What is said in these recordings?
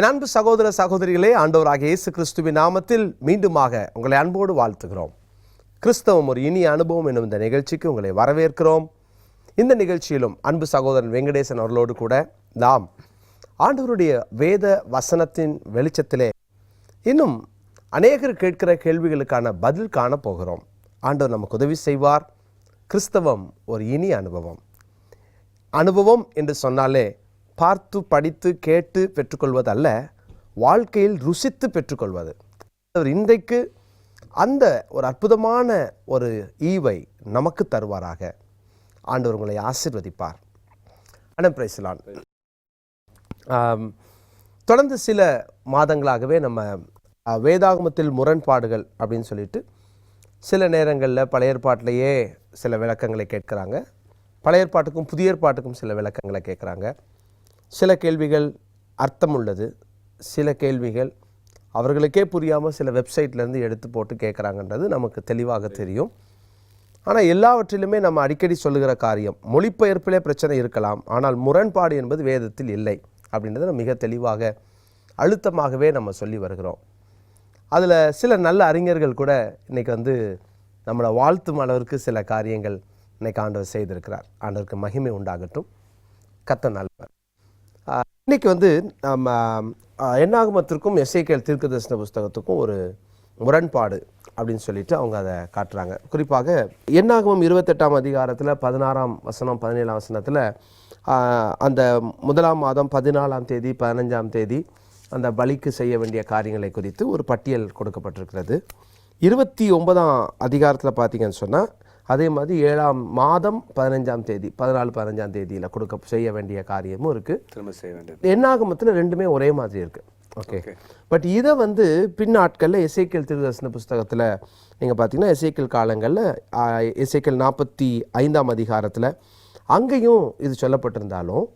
என் அன்பு சகோதர சகோதரிகளே ஆண்டவராக இயேசு கிறிஸ்துவின் நாமத்தில் மீண்டுமாக உங்களை அன்போடு வாழ்த்துகிறோம். கிறிஸ்தவம் ஒரு இனிய அனுபவம் எனும் இந்த நிகழ்ச்சிக்கு உங்களை வரவேற்கிறோம். இந்த நிகழ்ச்சியிலும் அன்பு சகோதரன் வெங்கடேசன் அவர்களோடு கூட நாம் ஆண்டவருடைய வேத வசனத்தின் வெளிச்சத்திலே இன்னும் அநேகர் கேட்கிற கேள்விகளுக்கான பதில் காண போகிறோம். ஆண்டவர் நமக்கு உதவி செய்வார். கிறிஸ்தவம் ஒரு இனிய அனுபவம். அனுபவம் என்று சொன்னாலே பார்த்து படித்து கேட்டு பெற்றுக்கொள்வதல்ல வாழ்க்கையில் ருசித்து பெற்றுக்கொள்வது. அவர் இன்றைக்கு அந்த ஒரு அற்புதமான ஒரு ஈவை நமக்கு தருவாராக. ஆண்டவர் உங்களை ஆசிர்வதிப்பார். அனப்பிரைசலான் தொடர்ந்து சில மாதங்களாகவே நம்ம வேதாகமத்தில் முரண்பாடுகள் அப்படின்னு சொல்லிட்டு சில நேரங்களில் பழைய ஏற்பாட்டிலேயே சில விளக்கங்களை கேட்குறாங்க. பழைய ஏற்பாட்டுக்கும் புதிய ஏற்பாட்டுக்கும் சில விளக்கங்களை கேட்குறாங்க. சில கேள்விகள் அர்த்தம் உள்ளது சில கேள்விகள் அவர்களுக்கே புரியாமல் சில வெப்சைட்லேருந்து எடுத்து போட்டு கேட்குறாங்கன்றது நமக்கு தெளிவாக தெரியும். ஆனால் எல்லாவற்றிலுமே நம்ம அடிக்கடி சொல்லுகிற காரியம் மொழிபெயர்ப்பிலே பிரச்சனை இருக்கலாம் ஆனால் முரண்பாடு என்பது வேதத்தில் இல்லை அப்படின்றத நம்ம மிக தெளிவாக அழுத்தமாகவே நம்ம சொல்லி வருகிறோம். அதில் சில நல்ல அறிஞர்கள் கூட இன்னைக்கு வந்து நம்மளை வாழ்த்தும் அளவிற்கு சில காரியங்கள் இன்னைக்கு ஆண்டவர் செய்திருக்கிறார். ஆண்டவருக்கு மகிமை உண்டாகட்டும். கத்த நல்லவர். இன்னைக்கு வந்து நம்ம ஆஹ், எண்ணாகமத்திற்கும் எஸ்ஐகேல் தீர்க்க தரிசன புஸ்தகத்துக்கும் ஒரு முரண்பாடு அப்படின்னு சொல்லிட்டு அவங்க அதை காட்டுறாங்க. குறிப்பாக எண்ணாகமம் இருபத்தெட்டாம் அதிகாரத்தில் பதினாறாம் வசனம் பதினேழாம் வசனத்தில் அந்த முதலாம் மாதம் பதினாலாம் தேதி பதினஞ்சாம் தேதி அந்த பலிக்கு செய்ய வேண்டிய காரியங்களை குறித்து ஒரு பட்டியல் கொடுக்கப்பட்டிருக்கிறது. இருபத்தி ஒன்பதாம் அதிகாரத்தில் பார்த்தீங்கன்னு சொன்னால் அதே மாதிரி ஏழாம் மாதம் பதினஞ்சாம் தேதி பதினாலு பதினஞ்சாம் தேதியில் கொடுக்க செய்ய வேண்டிய காரியமும் இருக்குது திரும்ப செய்ய வேண்டியது. எண்ணாகமத்தில் ரெண்டுமே ஒரே மாதிரி இருக்கு. ஓகே பட் இதை வந்து பின்னாட்களில் எசேக்கியல் திருதர்சன புஸ்தகத்தில் நீங்கள் பார்த்தீங்கன்னா எசேக்கியல் காலங்களில் எசேக்கியல் நாற்பத்தி ஐந்தாம் அதிகாரத்தில் அங்கேயும் இது சொல்லப்பட்டிருந்தாலும்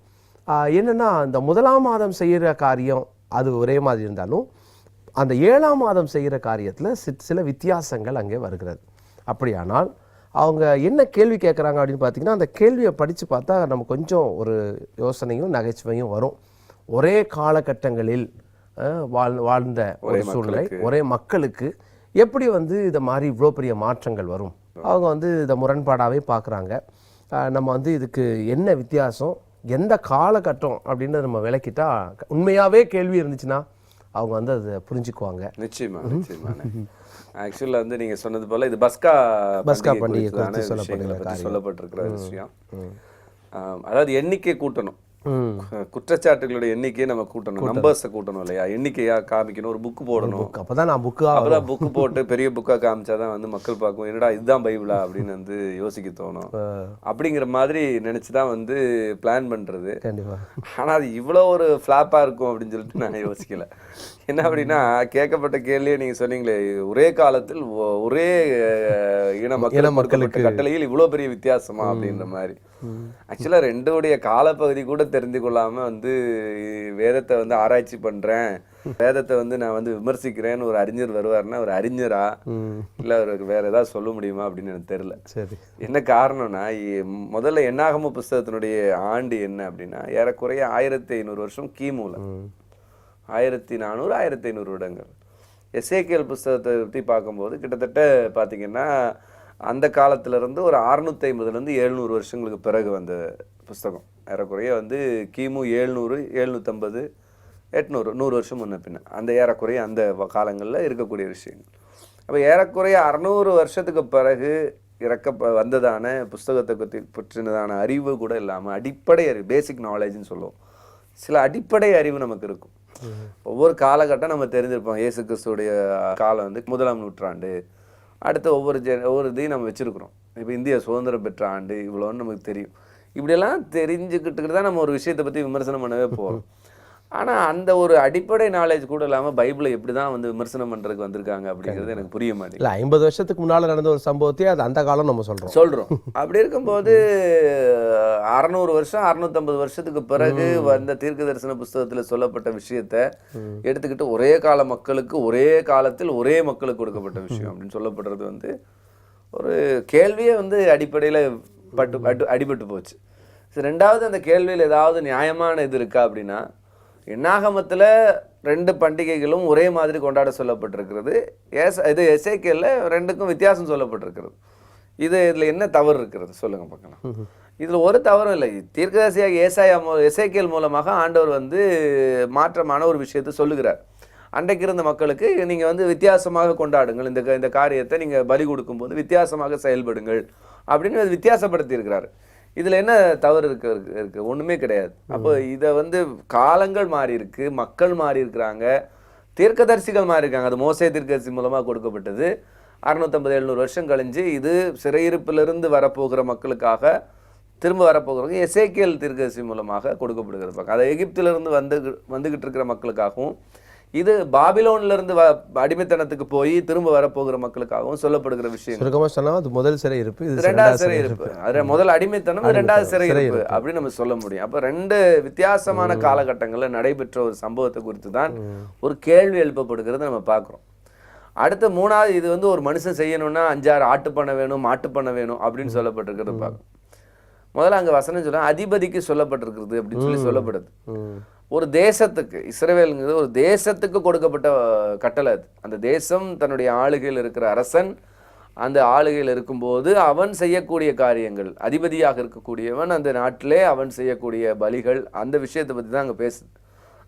என்னன்னா அந்த முதலாம் மாதம் செய்கிற காரியம் அது ஒரே மாதிரி இருந்தாலும் அந்த ஏழாம் மாதம் செய்கிற காரியத்தில் சில வித்தியாசங்கள் அங்கே வருகிறது. அப்படியானால் அவங்க என்ன கேள்வி கேட்குறாங்க அப்படின்னு பார்த்தீங்கன்னா அந்த கேள்வியை படித்து பார்த்தா நம்ம கொஞ்சம் ஒரு யோசனையும் நகைச்சுவையும் வரும். ஒரே காலகட்டங்களில் வாழ் வாழ்ந்த ஒரு சூழ்நிலை ஒரே மக்களுக்கு எப்படி வந்து இதை மாதிரி இவ்வளோ பெரிய மாற்றங்கள் வரும்? அவங்க வந்து இதை முரண்பாடாகவே பார்க்குறாங்க நம்ம வந்து இதுக்கு என்ன வித்தியாசம்? எந்த காலகட்டம் அப்படின்னு நம்ம விளக்கிட்டா உண்மையாகவே கேள்வி இருந்துச்சுன்னா அவங்க வந்து அதை புரிஞ்சுக்குவாங்க. நிச்சயமா நிச்சயமாண்ணே ஆக்சுவலா வந்து நீங்க சொன்னது போல இது பஸ்கா பஸ்கா பண்டிகை குறித்து சொல்லப்பட்டிருக்கிற விஷயம். அதாவது எண்ணிக்கை கூட்டணும். ம். குற்றச்சாட்டுகளுடைய எண்ணிக்கையை நம்ம கூட்டணும். நம்பர்ஸை கூட்டணும் இல்லையா? எண்ணிக்கையா காமிக்கணும். ஒரு புக் போடணும். அப்போ தான் நான் புக்கு அப்பதான் புக் போட்டு பெரிய புக்கா காமிச்சாதான் வந்து மக்கள் பார்க்கும். என்னடா இதுதான் பைபிளா அப்படின்னு வந்து யோசிக்க தோணும். அப்படிங்கிற மாதிரி நினைச்சுதான் வந்து பிளான் பண்றது. ஆனா அது இவ்வளோ ஒரு ஃப்ளாப்பா இருக்கும் அப்படின்னு சொல்லிட்டு நான் யோசிக்கல. என்ன அப்படின்னா கேட்கப்பட்ட கேள்வியே நீங்க சொன்னீங்களே ஒரே காலத்தில் ஒரே இன மக்கள் மக்களுக்கு. கட்டளையில் இவ்வளோ பெரிய வித்தியாசமா அப்படின்ற மாதிரி. ஆக்சுவலா ரெண்டுடைய காலப்பகுதி கூட தெரிந்து கொள்ளாம வந்து வேதத்தை வந்து ஆராய்ச்சி பண்றேன். வேதத்தை வந்து நான் வந்து விமர்சிக்கிறேன்னு ஒரு அறிஞர் வருவாருன்னா ஒரு அறிஞரா? இல்ல அவருக்கு வேற ஏதாவது சொல்ல முடியுமா அப்படின்னு எனக்கு தெரியல. சரி. என்ன காரணம்னா முதல்ல எண்ணாகம புஸ்தகத்தினுடைய ஆண்டு என்ன அப்படின்னா ஏறக்குறைய ஆயிரத்தி ஐநூறு வருஷம் கிமுல. ஆயிரத்தி நானூறு ஆயிரத்தி ஐநூறு வருடங்கள். எஸ்ஏகேல் புஸ்தகத்தை பற்றி பார்க்கும்போது கிட்டத்தட்ட பார்த்திங்கன்னா அந்த காலத்திலேருந்து ஒரு அறுநூத்தி ஐம்பதுலேருந்து எழுநூறு வருஷங்களுக்கு பிறகு வந்த புஸ்தகம். ஏறக்குறைய வந்து கிமு ஏழ்நூறு எழுநூற்றம்பது எட்நூறு நூறு வருஷம் முன்ன பின்ன. அந்த ஏறக்குறைய அந்த காலங்களில் இருக்கக்கூடிய விஷயங்கள். அப்போ ஏறக்குறைய அறநூறு வருஷத்துக்கு பிறகு இறக்க வந்ததான புஸ்தகத்தை பற்றி பற்றினதான அறிவு கூட இல்லாமல் அடிப்படை அறிவு பேசிக் நாலேஜ்னு சொல்லுவோம். சில அடிப்படை அறிவு நமக்கு இருக்கும். ஒவ்வொரு காலகட்டம் நம்ம தெரிஞ்சிருப்போம். இயேசு கிறிஸ்துடைய காலம் வந்து முதலாம் நூற்றாண்டு. அடுத்து ஒவ்வொரு ஜெ ஒவ்வொரு இதையும் நம்ம வச்சிருக்கிறோம். இப்போ இந்தியா சுதந்திரம் பெற்ற ஆண்டு இவ்வளோன்னு நமக்கு தெரியும். இப்படியெல்லாம் தெரிஞ்சுக்கிட்டு தான் நம்ம ஒரு விஷயத்தை பற்றி விமர்சனம் பண்ணவே போகிறோம் ஆனால் அந்த ஒரு அடிப்படை நாலேஜ் கூட இல்லாமல் பைபிளை எப்படி தான் வந்து விமர்சனம் பண்ணுறதுக்கு வந்திருக்காங்க அப்படிங்கிறது எனக்கு புரிய மாட்டேங்குது. இல்லை ஐம்பது வருஷத்துக்கு முன்னால் நடந்த ஒரு சம்பவத்தையே அது அந்த காலம் நம்ம சொல்கிறோம் சொல்றோம். அப்படி இருக்கும்போது அறநூறு வருஷம் அறுநூத்தம்பது வருஷத்துக்கு பிறகு வந்த தீர்க்க தரிசன புஸ்தகத்துல சொல்லப்பட்ட விஷயத்த எடுத்துக்கிட்டு ஒரே கால மக்களுக்கு ஒரே காலத்தில் ஒரே மக்களுக்கு கொடுக்கப்பட்ட விஷயம் அப்படின்னு சொல்லப்படுறது வந்து ஒரு கேள்வியே வந்து அடிப்படையில பட்டு பட்டு அடிபட்டு போச்சு. ரெண்டாவது அந்த கேள்வியில் ஏதாவது நியாயமான இது இருக்கா அப்படின்னா இன்னாகமத்தில் ரெண்டு பண்டிகைகளும் ஒரே மாதிரி கொண்டாட சொல்லப்பட்டிருக்கிறது. எஸ் இது எஸ்ஐகேல ரெண்டுக்கும் வித்தியாசம் சொல்லப்பட்டிருக்கிறது. இது இதில் என்ன தவறு இருக்கிறது? சொல்லுங்க பார்க்கலாம். இதில் ஒரு தவறும் இல்லை. தீர்க்கதரிசியாக ஏசாயா மூ எஸ்ஐகேல் மூலமாக ஆண்டவர் வந்து மாற்றமான ஒரு விஷயத்தை சொல்லுகிறார். அன்றைக்கு இருந்த மக்களுக்கு நீங்கள் வந்து வித்தியாசமாக கொண்டாடுங்கள். இந்த க- இந்த காரியத்தை நீங்கள் பலி கொடுக்கும்போது வித்தியாசமாக செயல்படுங்கள் அப்படின்னு அது வித்தியாசப்படுத்தி இதில் என்ன தவறு இருக்கு இருக்கு ஒன்றுமே கிடையாது. அப்போ இதை வந்து காலங்கள் மாறி இருக்கு மக்கள் மாறி இருக்கிறாங்க தீர்க்கதரிசிகள் மாறி இருக்காங்க. அது மோசே தீர்க்கதரிசி மூலமாக கொடுக்கப்பட்டது. அறுநூத்தம்பது எழுநூறு வருஷம் கழிஞ்சு இது சிறையிருப்பிலிருந்து வரப்போகிற மக்களுக்காக திரும்ப வரப்போகிறவங்க எசேக்கியல் தீர்க்கதரிசி மூலமாக கொடுக்கப்படுகிறது. அதை எகிப்திலிருந்து வந்து வந்துகிட்டு இருக்கிற மக்களுக்காகவும் இது பாபிலோன்ல இருந்து வ அடிமைத்தனத்துக்கு போய் திரும்ப வரப்போகிற மக்களுக்காகவும் சொல்லப்படுகிற விஷயம் சுருக்கமா சொன்னா அது முதல் சிறை இருப்பு இது ரெண்டாவது சிறை இருப்பு. அது முதல் அடிமைத்தனம். ரெண்டாவது சிறை இருப்பு அப்படின்னு நம்ம சொல்ல முடியும். அப்ப ரெண்டு வித்தியாசமான காலகட்டங்கள்ல நடைபெற்ற ஒரு சம்பவத்தை குறித்து தான் ஒரு கேள்வி எழுப்பப்படுகிறது நம்ம பார்க்கிறோம். அடுத்த மூணாவது இது வந்து ஒரு மனுஷன் செய்யணும்னா அஞ்சாறு ஆட்டு பண்ண வேணும் மாட்டு பண்ண வேணும் அப்படின்னு சொல்லப்பட்டிருக்கிறது பார்க்கணும் முதல்ல அங்க வசனம் சொல்ல அதிபதிக்கு சொல்லப்பட்டிருக்கிறது அப்படின்னு சொல்லி சொல்லப்படுது. ஒரு தேசத்துக்கு இஸ்ரவேலுங்கிறது ஒரு தேசத்துக்கு கொடுக்கப்பட்ட கட்டளை அது. அந்த தேசம் தன்னுடைய ஆளுகையில் இருக்கிற அரசன் அந்த ஆளுகையில் இருக்கும்போது அவன் செய்யக்கூடிய காரியங்கள் அதிபதியாக இருக்கக்கூடியவன் அந்த நாட்டிலே அவன் செய்யக்கூடிய பலிகள் அந்த விஷயத்தை பத்தி தான் அங்க பேசுது.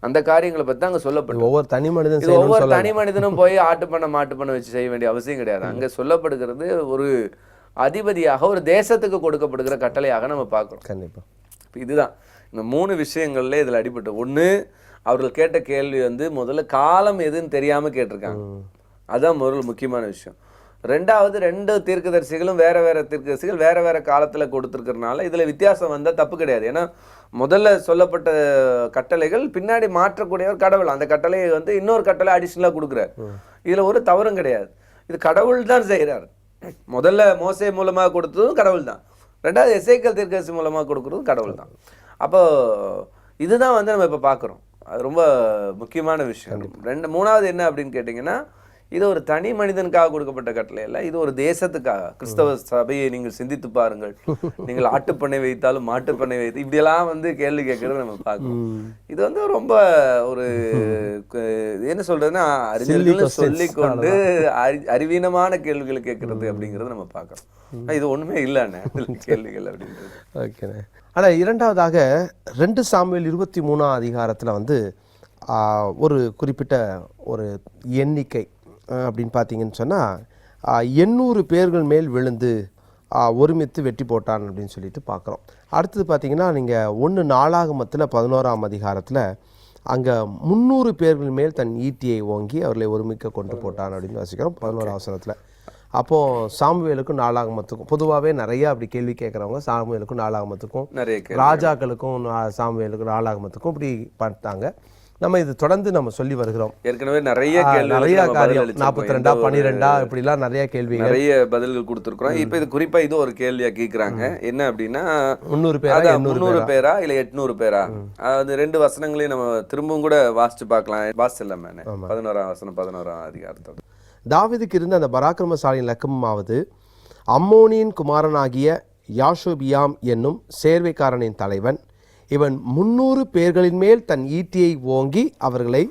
அந்த காரியங்களை பத்தி தான் அங்க சொல்லப்பட்டு இது ஒவ்வொரு தனி மனிதன் ஒவ்வொரு தனி மனிதனும் போய் ஆட்டு பண்ண மாட்டு பண்ண வச்சு செய்ய வேண்டிய அவசியம் கிடையாது. அங்க சொல்லப்படுகிறது ஒரு அதிபதியாக ஒரு தேசத்துக்கு கொடுக்கப்படுகிற கட்டளையாக நம்ம பார்க்கிறோம். கண்டிப்பா. இப்ப இதுதான். இந்த மூணு விஷயங்கள்ல இதுல அடிபட்டு ஒண்ணு அவர்கள் கேட்ட கேள்வி வந்து முதல்ல காலம் எதுன்னு தெரியாம கேட்டிருக்காங்க. அதான் முதல் முக்கியமான விஷயம். ரெண்டாவது ரெண்டு தீர்க்கதரிசிகளும் வேற வேற தீர்க்கதரிசிகள் வேற வேற காலத்துல கொடுத்துருக்கறனால இதுல வித்தியாசம் வந்தா தப்பு கிடையாது. ஏன்னா முதல்ல சொல்லப்பட்ட கட்டளைகள் பின்னாடி மாற்றக்கூடிய ஒரு கடவுள். அந்த கட்டளையை வந்து இன்னொரு கட்டளை அடிஷ்னலாக கொடுக்குறாரு. இதுல ஒரு தவறும் கிடையாது. இது கடவுள் தான் செய்கிறார் முதல்ல மோசே மூலமா கொடுத்ததும் கடவுள் தான். ரெண்டாவது எசேக்கல் தீர்க்கதரிசி மூலமா கொடுக்குறதும் கடவுள் தான். அப்போ இதுதான் வந்து நம்ம இப்ப பார்க்குறோம் அது ரொம்ப முக்கியமான விஷயம். ரெண்டு மூணாவது என்ன அப்படின்னு கேட்டிங்கன்னா இது ஒரு தனி மனிதனுக்காக கொடுக்கப்பட்ட கட்டளை அல்ல இது ஒரு தேசத்துக்காக. கிறிஸ்தவ சபையை நீங்கள் சிந்தித்து பாருங்கள். நீங்கள் ஆட்டுப்பண்ணை வைத்தாலும் மாட்டுப்பண்ணை வைத்து இப்படியெல்லாம் வந்து கேள்வி கேட்கறத நம்ம பார்க்கணும். இது வந்து ரொம்ப ஒரு என்ன சொல்றதுன்னா அறிஞர்கள். சொல்லிக்கொண்டு அறி- அறிவீனமான கேள்விகள் கேட்கறது அப்படிங்கறத நம்ம பார்க்கறோம். ஆனா இது ஒண்ணுமே இல்லைண்ணே கேள்விகள் அப்படின்றது. ஓகேண்ணே. ஆனால் இரண்டாவதாக ரெண்டு சாமியல் இருபத்தி மூணாம் அதிகாரத்தில் வந்து ஒரு குறிப்பிட்ட ஒரு எண்ணிக்கை அப்படின்னு பார்த்தீங்கன்னு சொன்னால் எண்ணூறு பேர்கள் மேல் விழுந்து ஒருமித்து வெட்டி போட்டான் அப்படின்னு சொல்லிட்டு பார்க்குறோம் அடுத்தது பார்த்திங்கன்னா நீங்கள் ஒன்று நாளாகமத்தில் பதினோராம் அதிகாரத்தில் அங்கே முந்நூறு பேர்கள் மேல் தன் ஈட்டியை ஓங்கி அவர்களை ஒருமிக்க கொண்டு போட்டான் அப்படின்னு வாசிக்கிறோம் பதினோரு அவசரத்தில் அப்போ சாமுவேலுக்கும் நாளாகமத்துக்கும் பொதுவாகவே நிறைய அப்படி கேள்வி கேட்குறவங்க சாமுவேலுக்கும் நாளாகமத்துக்கும் நிறைய கேள்வி ராஜாக்களுக்கும் சாமுவேலுக்கும் நாளாகமத்துக்கும் இப்படி பார்த்தாங்க. நம்ம இது தொடர்ந்து நம்ம சொல்லி வருகிறோம். ஏற்கனவே நிறைய கேள்வி நிறைய காரியம் நாற்பத்தி ரெண்டா பன்னிரெண்டா இப்படிலாம் நிறைய கேள்விகள். நிறைய பதில்கள் கொடுத்துருக்குறோம். இப்போ இது குறிப்பா இது ஒரு கேள்வியா கேக்குறாங்க என்ன அப்படின்னா முந்நூறு பேரா முந்நூறு பேரா? இல்ல எட்நூறு பேரா? அதாவது ரெண்டு வசனங்களையும் நம்ம திரும்பவும் கூட வாசிச்சு பார்க்கலாம். வாசிச்சிடலாமே பதினோராம் வசனம் பதினோராம் அதிகாரத்தோட. தாவீதுக்கு இருந்த அந்த பராக்கிரமசாலியின் லக்கமாவது அம்மோனியின் குமாரனாகிய யாஷோபியாம் என்னும் சேர்வைக்காரனின் தலைவன். இவன் முன்னூறு பேர்களின் மேல் தன் ஈட்டியை ஓங்கி அவர்களை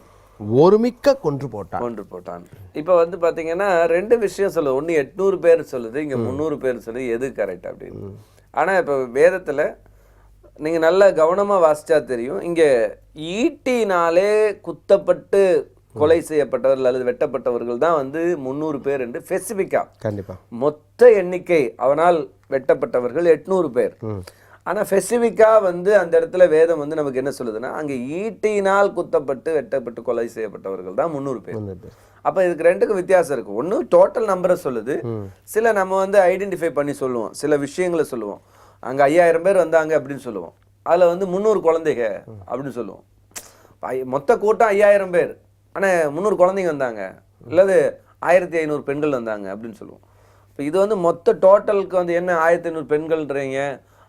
ஒருமிக்க கொன்று போட்டான். கொன்று போட்டான். இப்போ வந்து பாத்தீங்கன்னா ரெண்டு விஷயம் சொல்லுது. ஒண்ணு எட்நூறு பேர் சொல்லுது. இங்க முந்நூறு பேர் சொல்லுது. எது கரெக்ட் அப்படின்னு. ஆனா இப்போ வேதத்துல நீங்க நல்ல கவனமா வாசிச்சா தெரியும். இங்க ஈட்டினாலே குத்தப்பட்டு கொலை செய்யப்பட்டவர்கள் அல்லது வெட்டப்பட்டவர்கள் தான் வந்து முந்நூறு பேர் என்று ஸ்பெசிஃபிக்கா கண்டிப்பா. மொத்த எண்ணிக்கை அவனால் வெட்டப்பட்டவர்கள் எட்நூறு பேர். ஆனா ஸ்பெசிஃபிக்கா வந்து அந்த இடத்துல வேதம் வந்து நமக்கு என்ன சொல்லுதுன்னா அங்க ஈட்டினால் குத்தப்பட்டு வெட்டப்பட்டு கொலை செய்யப்பட்டவர்கள் தான் முந்நூறு பேர். அப்ப இதுக்கு ரெண்டுக்கும் வித்தியாசம் இருக்கு. ஒண்ணு டோட்டல் நம்பரை சொல்லுது. சில நம்ம வந்து ஐடென்டிஃபை பண்ணி சொல்லுவோம். சில விஷயங்களை சொல்லுவோம். அங்க ஐயாயிரம் பேர் வந்தாங்க அப்படின்னு சொல்லுவோம். அதுல வந்து முந்நூறு குழந்தைங்க அப்படின்னு சொல்லுவோம். மொத்த கூட்டம் ஐயாயிரம் பேர். ஆனால் முந்நூறு குழந்தைங்க வந்தாங்க. இல்லாது ஆயிரத்தி ஐநூறு பெண்கள் வந்தாங்க அப்படின்னு சொல்லுவோம். இப்போ இது வந்து மொத்த டோட்டலுக்கு வந்து என்ன ஆயிரத்தி ஐநூறு பெண்கள்ன்றீங்க?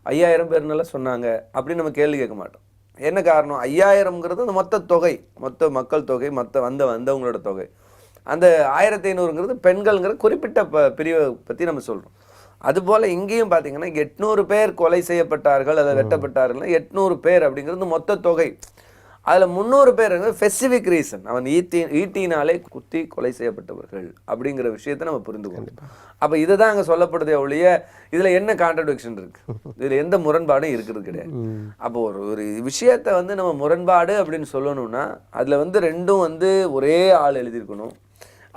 ஐயாயிரம் பேர்னால சொன்னாங்க அப்படின்னு நம்ம கேள்வி கேட்க மாட்டோம். என்ன காரணம்? ஐயாயிரம்ங்கிறது அந்த மொத்த தொகை மொத்த மக்கள் தொகை மொத்த வந்த வந்தவங்களோட தொகை. அந்த ஆயிரத்தி ஐநூறுங்கிறது பெண்கள்ங்கிற குறிப்பிட்ட ப பிரிவை பற்றி நம்ம சொல்கிறோம் அதுபோல் இங்கேயும் பார்த்தீங்கன்னா எட்நூறு பேர் கொலை செய்யப்பட்டார்கள் அதை வெட்டப்பட்டார்கள் எட்நூறு பேர் அப்படிங்கிறது மொத்த தொகை. அதுல முந்நூறு பேர் ஸ்பெசிஃபிக் ரீசன் அவன் ஈட்டி ஈட்டினாலே குத்தி கொலை செய்யப்பட்டவர்கள் அப்படிங்கிற விஷயத்தை நம்ம புரிந்து கொள்ளணும் அப்ப இதுதான் அங்க சொல்லப்படுதே ஒழிய இதுல என்ன கான்ட்ரடிக்ஷன் இருக்கு? இதுல எந்த முரண்பாடும் இருக்கிறது கிடையாது. அப்போ ஒரு ஒரு விஷயத்தை வந்து நம்ம முரண்பாடு அப்படின்னு சொல்லணும்னா அதுல வந்து ரெண்டும் வந்து ஒரே ஆள் எழுதியிருக்கணும்.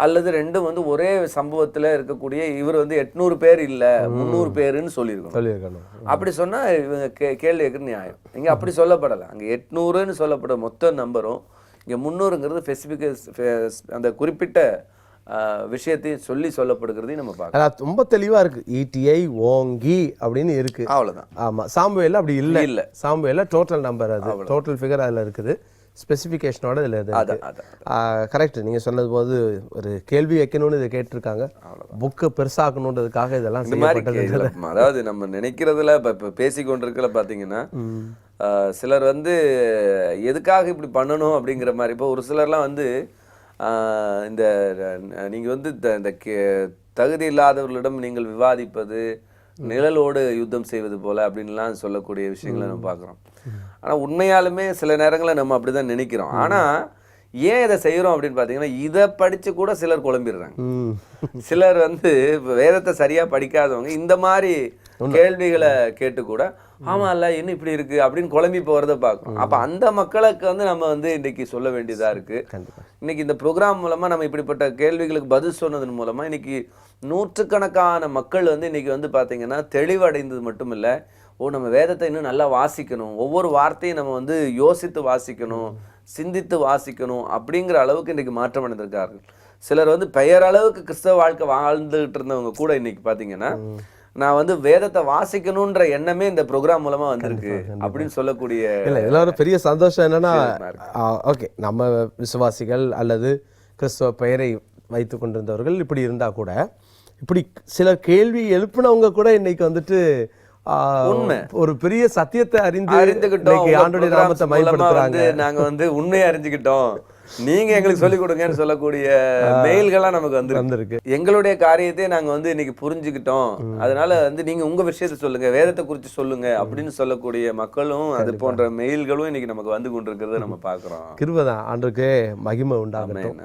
அல்லது ரெண்டும் வந்து ஒரே சம்பவத்துல இருக்கக்கூடிய இவர் வந்து எட்நூறு பேர் இல்ல முந்நூறு பேருன்னு சொல்லியிருக்கணும். சொல்லியிருக்கணும். அப்படி சொன்னா இவங்க கே கேள்வி கேட்குற நியாயம். இங்க அப்படி சொல்லப்படலை. அங்க எட்நூறுன்னு சொல்லப்பட மொத்த நம்பரும் இங்க முந்நூறுங்கிறது ஸ்பெசிஃபிக் அந்த குறிப்பிட்ட விஷயத்தையும் சொல்லி சொல்லப்படுகிறதையும் நம்ம பார்க்கலாம் ரொம்ப தெளிவா இருக்கு. ஈடிஐ ஓங்கி அப்படின்னு இருக்கு. அவ்வளவுதான். ஆமா சாம்புவேல அப்படி இல்ல. இல்ல. சாம்புவேல டோட்டல் நம்பர் அது. டோட்டல் ஃபிகர் அதுல இருக்குது. ஸ்பெசிஃபிகேஷனோட இதுல இது கரெக்ட் நீங்க சொன்னது போது ஒரு கேள்வி வைக்கணும்னு இதை கேட்டிருக்காங்க. புக்கு பெருசாக்கணுன்றதுக்காக இதெல்லாம் இந்த மாதிரி அதாவது நம்ம நினைக்கிறதுல இப்ப இப்ப பேசி கொண்டிருக்கல பாத்தீங்கன்னா ஆஹ், சிலர் வந்து எதுக்காக இப்படி பண்ணணும் அப்படிங்கிற மாதிரி. இப்போ ஒரு சிலர்லாம் வந்து இந்த அஹ், நீங்க வந்து இந்த- தகுதி இல்லாதவர்களிடம் நீங்கள் விவாதிப்பது நிழலோடு யுத்தம் செய்வது போல அப்படின்லாம் சொல்லக்கூடிய விஷயங்களை நம்ம பார்க்குறோம். ஆனா உண்மையாலுமே சில நேரங்களில் நம்ம அப்படிதான் நினைக்கிறோம். ஆனா ஏன் இதை செய்யறோம் அப்படின்னு பார்த்தீங்கன்னா இதை படிச்சு கூட சிலர் குழம்பிடுறாங்க. சிலர் வந்து வேதத்தை சரியா படிக்காதவங்க இந்த மாதிரி கேள்விகளை கேட்டு கூட ஆமா இல்ல இன்னும் இப்படி இருக்கு அப்படின்னு குழம்பி போறத பார்க்கணும் அப்ப அந்த மக்களுக்கு வந்து நம்ம வந்து இன்னைக்கு சொல்ல வேண்டியதா இருக்கு. கண்டிப்பா. இன்னைக்கு இந்த ப்ரோக்ராம் மூலமா நம்ம இப்படிப்பட்ட கேள்விகளுக்கு பதில் சொன்னதன் மூலமா இன்னைக்கு நூற்றுக்கணக்கான மக்கள் வந்து இன்னைக்கு வந்து பாத்தீங்கன்னா தெளிவடைந்தது மட்டும் இல்ல ஓ நம்ம வேதத்தை இன்னும் நல்லா வாசிக்கணும். ஒவ்வொரு வார்த்தையும் நம்ம வந்து யோசித்து வாசிக்கணும் சிந்தித்து வாசிக்கணும் அப்படிங்கிற அளவுக்கு இன்னைக்கு மாற்றம் அடைந்திருக்கார்கள். சிலர் வந்து பெயரளவுக்கு கிறிஸ்தவ வாழ்க்கை வாழ்ந்துகிட்டு இருந்தவங்க கூட இன்னைக்கு பாத்தீங்கன்னா நான் வந்து வேதத்தை வாசிக்கணுன்ற எண்ணமே இந்த ப்ரோக்ராம் மூலமா வந்திருக்கு அப்படின்னு சொல்லக்கூடிய இல்ல இதுல ஒரு பெரிய சந்தோஷம் என்னன்னா ஓகே நம்ம விசுவாசிகள் அல்லது கிறிஸ்தவ பெயரை வைத்து கொண்டிருந்தவர்கள் இப்படி இருந்தா கூட இப்படி சிலர் கேள்வி எழுப்பினவங்க கூட இன்னைக்கு வந்துட்டு ஆ, ஒரு பெரிய சத்தியத்தை அறிந்து அறிந்துகிட்டோம். ஆண்டுடைய நாமத்தை வந்து நாங்க வந்து உண்மையை அறிஞ்சுக்கிட்டோம். நீங்க எங்களுக்கு சொல்லிக் கொடுங்கன்னு சொல்லக்கூடிய மெயில்கள்லாம் நமக்கு வந்து வந்திருக்கு. எங்களுடைய காரியத்தை நாங்க வந்து இன்னைக்கு புரிஞ்சுக்கிட்டோம். அதனால வந்து நீங்க உங்க விஷயத்தை சொல்லுங்க வேதத்தை குறித்து சொல்லுங்க அப்படின்னு சொல்லக்கூடிய மக்களும் அது போன்ற மெயில்களும் இன்னைக்கு நமக்கு வந்து கொண்டிருக்கிறத நம்ம பாக்குறோம் கிருபதான் ஆண்டுக்கு மகிமை உண்டாகட்டும்.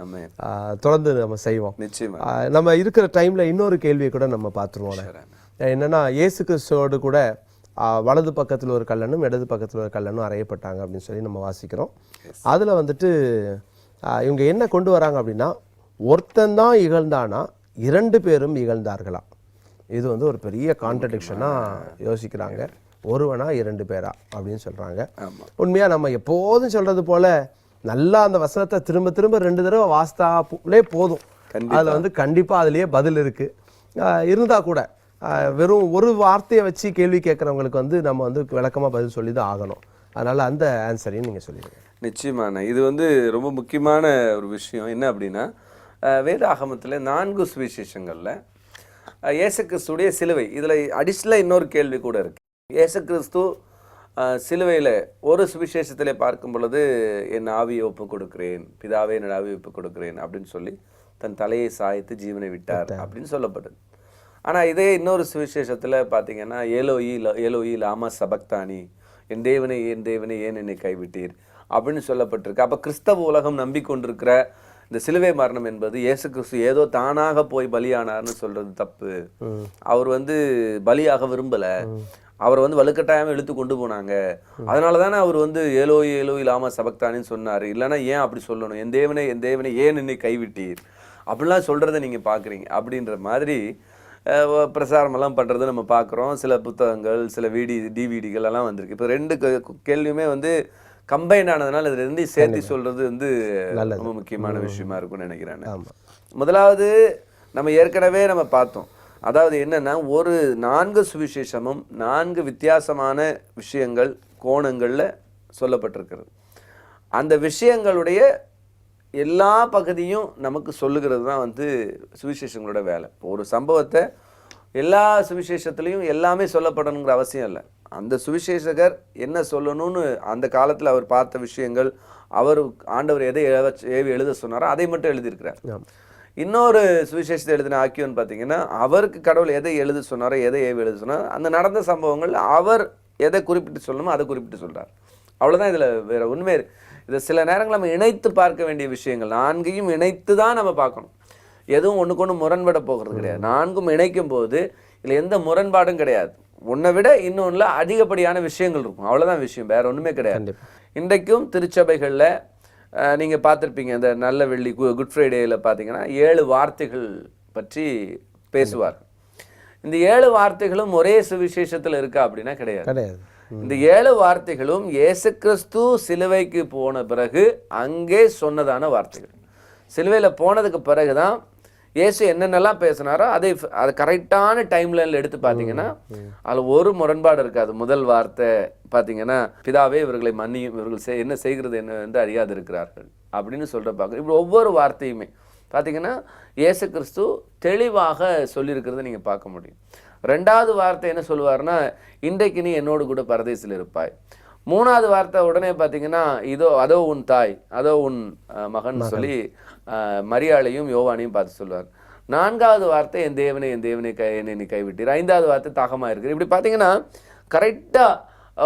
தொடர்ந்து நம்ம செய்வோம். நிச்சயமா. நம்ம இருக்கிற டைம்ல இன்னொரு கேள்வியை கூட நம்ம பார்த்துருவோம். என்னன்னா இயேசு கிறிஸ்துவோடு கூட வலது பக்கத்தில் ஒரு கல்லனும் இடது பக்கத்தில் ஒரு கல்லனும் அறையப்பட்டாங்க அப்படின்னு சொல்லி நம்ம வாசிக்கிறோம். அதுல வந்துட்டு இவங்க என்ன கொண்டு வராங்க அப்படின்னா ஒருத்தன் இகழ்ந்தானா இரண்டு பேரும் இகழ்ந்தார்களாம் இது வந்து ஒரு பெரிய கான்ட்ரடிக்ஷனாக யோசிக்கிறாங்க. ஒருவனா இரண்டு பேரா? அப்படின்னு சொல்றாங்க. ஆமா. உண்மையா நம்ம எப்போதும் சொல்றது போல நல்லா அந்த வசனத்தை திரும்ப திரும்ப ரெண்டு தடவை வாஸ்தாலே போதும். அதுல வந்து கண்டிப்பா அதுலயே பதில் இருக்கு. ஆஹ் இருந்தா கூட வெறும் ஒரு வார்த்தையை வச்சு கேள்வி கேட்கறவங்களுக்கு வந்து நம்ம வந்து விளக்கமா பதில் சொல்லி தான் ஆகணும். அதனால அந்த ஆன்சரையும் நீங்க சொல்லிடுங்க. நிச்சயமான இது வந்து ரொம்ப முக்கியமான ஒரு விஷயம். என்ன அப்படின்னா வேதாகமத்துல நான்கு சுவிசேஷங்கள்ல இயேசு கிறிஸ்துடைய சிலுவை. இதுல அடிஷ்னலாக இன்னொரு கேள்வி கூட இருக்கு. இயேசு கிறிஸ்து சிலுவையில ஒரு சுவிசேஷத்திலே பார்க்கும் பொழுது என் ஆவியை ஒப்பு கொடுக்கிறேன். பிதாவே என் ஆவியை ஒப்பு கொடுக்கிறேன். அப்படின்னு சொல்லி தன் தலையை சாய்த்து ஜீவனை விட்டார் அப்படின்னு சொல்லப்படுது. ஆனா இதே இன்னொரு சுவிசேஷத்துல பார்த்தீங்கன்னா ஏலோயி ஏலோயி லாமா சபக்தானி. என் தேவனே என் தேவனே ஏன் என்னை கைவிட்டீர்? அப்படின்னு சொல்லப்பட்டிருக்கு. அப்ப கிறிஸ்தவ உலகம் நம்பிக்கொண்டிருக்கிற இந்த சிலுவை மரணம் என்பது இயேசு கிறிஸ்து ஏதோ தானாக போய் பலியானார்னு சொல்றது தப்பு. அவர் வந்து பலியாக விரும்பல. அவரை வந்து வலுக்கட்டாயமா இழுத்து கொண்டு போனாங்க. அதனால தானே அவர் வந்து ஏலோ ஏலோ இல்லாம சபக்தானின்னு சொன்னாரு. இல்லைன்னா ஏன் அப்படி சொல்லணும்? என் தேவனே என் தேவனே ஏன் என்னை கைவிட்டீர்? அப்படிலாம் சொல்றதை நீங்க பாக்குறீங்க. அப்படின்ற மாதிரி பிரசாரமெல்லாம் பண்றது நம்ம பார்க்குறோம் சில புத்தகங்கள் சில வீடி டிவிடிகள் எல்லாம் வந்திருக்கு. இப்போ ரெண்டு கேள்வியுமே வந்து கம்பைன் ஆனதுனால இது ரெண்டையும் சேர்த்து சொல்றது வந்து ரொம்ப முக்கியமான விஷயமா இருக்கும்னு நினைக்கிறேன் முதலாவது நம்ம ஏற்கனவே நம்ம பார்த்தோம். அதாவது என்னன்னா ஒரு நான்கு சுவிசேஷமும் நான்கு வித்தியாசமான விஷயங்கள் கோணங்கள்ல சொல்லப்பட்டிருக்கிறது. அந்த விஷயங்களுடைய எல்லா பகுதியும் நமக்கு சொல்லுகிறது தான் வந்து சுவிசேஷங்களோட வேலை. இப்போ ஒரு சம்பவத்தை எல்லா சுவிசேஷத்துலேயும் எல்லாமே சொல்லப்படணுங்கிற அவசியம் இல்லை. அந்த சுவிசேஷகர் என்ன சொல்லணும்னு அந்த காலத்தில் அவர் பார்த்த விஷயங்கள் அவர் ஆண்டவர் எதை எழுத ஏவி எழுத சொன்னாரோ அதை மட்டும் எழுதியிருக்கிறார். இன்னொரு சுவிசேஷத்தை எழுதின ஆக்கியோன்னு பார்த்தீங்கன்னா அவருக்கு கடவுள் எதை எழுத சொன்னாரோ எதை ஏவி எழுத சொன்னாரோ அந்த நடந்த சம்பவங்கள் அவர் எதை குறிப்பிட்டு சொல்லணுமோ அதை குறிப்பிட்டு சொல்றார். அவ்வளவுதான் இதுல வேற உண்மை. இதை சில நேரங்கள் நம்ம இணைத்து பார்க்க வேண்டிய விஷயங்கள் நான்கையும் இணைத்து தான் நம்ம பார்க்கணும். எதுவும் ஒண்ணுக்கு ஒண்ணு முரண்பட போகிறது கிடையாது. நான்கும் இணைக்கும் போது இதுல எந்த முரண்பாடும் கிடையாது. உன்னை விட இன்னொன்றுல அதிகப்படியான விஷயங்கள் இருக்கும். அவ்வளவுதான் விஷயம். வேற ஒண்ணுமே கிடையாது. இன்றைக்கும் திருச்சபைகளில் நீங்கள் பார்த்துருப்பீங்க இந்த நல்ல வெள்ளி குட் ஃப்ரைடேயில் பார்த்தீங்கன்னா ஏழு வார்த்தைகள் பற்றி பேசுவார். இந்த ஏழு வார்த்தைகளும் ஒரே சுவிசேஷத்தில் இருக்கா அப்படின்னா கிடையாது. கிடையாது. இந்த ஏழு வார்த்தைகளும் இயேசு கிறிஸ்து சிலுவைக்கு போன பிறகு அங்கே சொன்னதான வார்த்தைகள். சிலுவையில் போனதுக்கு பிறகுதான் இயேசு என்னென்னலாம் பேசினாரோ அதை அது கரெக்டான டைம் லைனில் எடுத்து பார்த்தீங்கன்னா அதில் ஒரு முரண்பாடு இருக்காது. முதல் வார்த்தை பார்த்தீங்கன்னா பிதாவே இவர்களை மன்னியும் இவர்கள் செய்- என்ன செய்கிறது என்ன என்று அறியாது இருக்கிறார்கள் அப்படின்னு சொல்ற பார்க்க இப்படி ஒவ்வொரு வார்த்தையுமே பார்த்தீங்கன்னா இயேசு கிறிஸ்து தெளிவாக சொல்லியிருக்கிறத நீங்கள் பார்க்க முடியும். ரெண்டாவது வார்த்தை என்ன சொல்லுவார்னா இன்றைக்கு நீ என்னோடு கூட பரதேசில் இருப்பாய். மூணாவது வார்த்தை உடனே பார்த்தீங்கன்னா இதோ அதோ உன் தாய் அதோ உன் மகன். சொல்லி மரியாளையும் யோவானையும் பார்த்து சொல்லுவார். நான்காவது வார்த்தை என் தேவனை என் தேவனை கை என்னை நீ கைவிட்டீர். ஐந்தாவது வார்த்தை தாகமாக இருக்குது இப்படி பார்த்தீங்கன்னா கரெக்டாக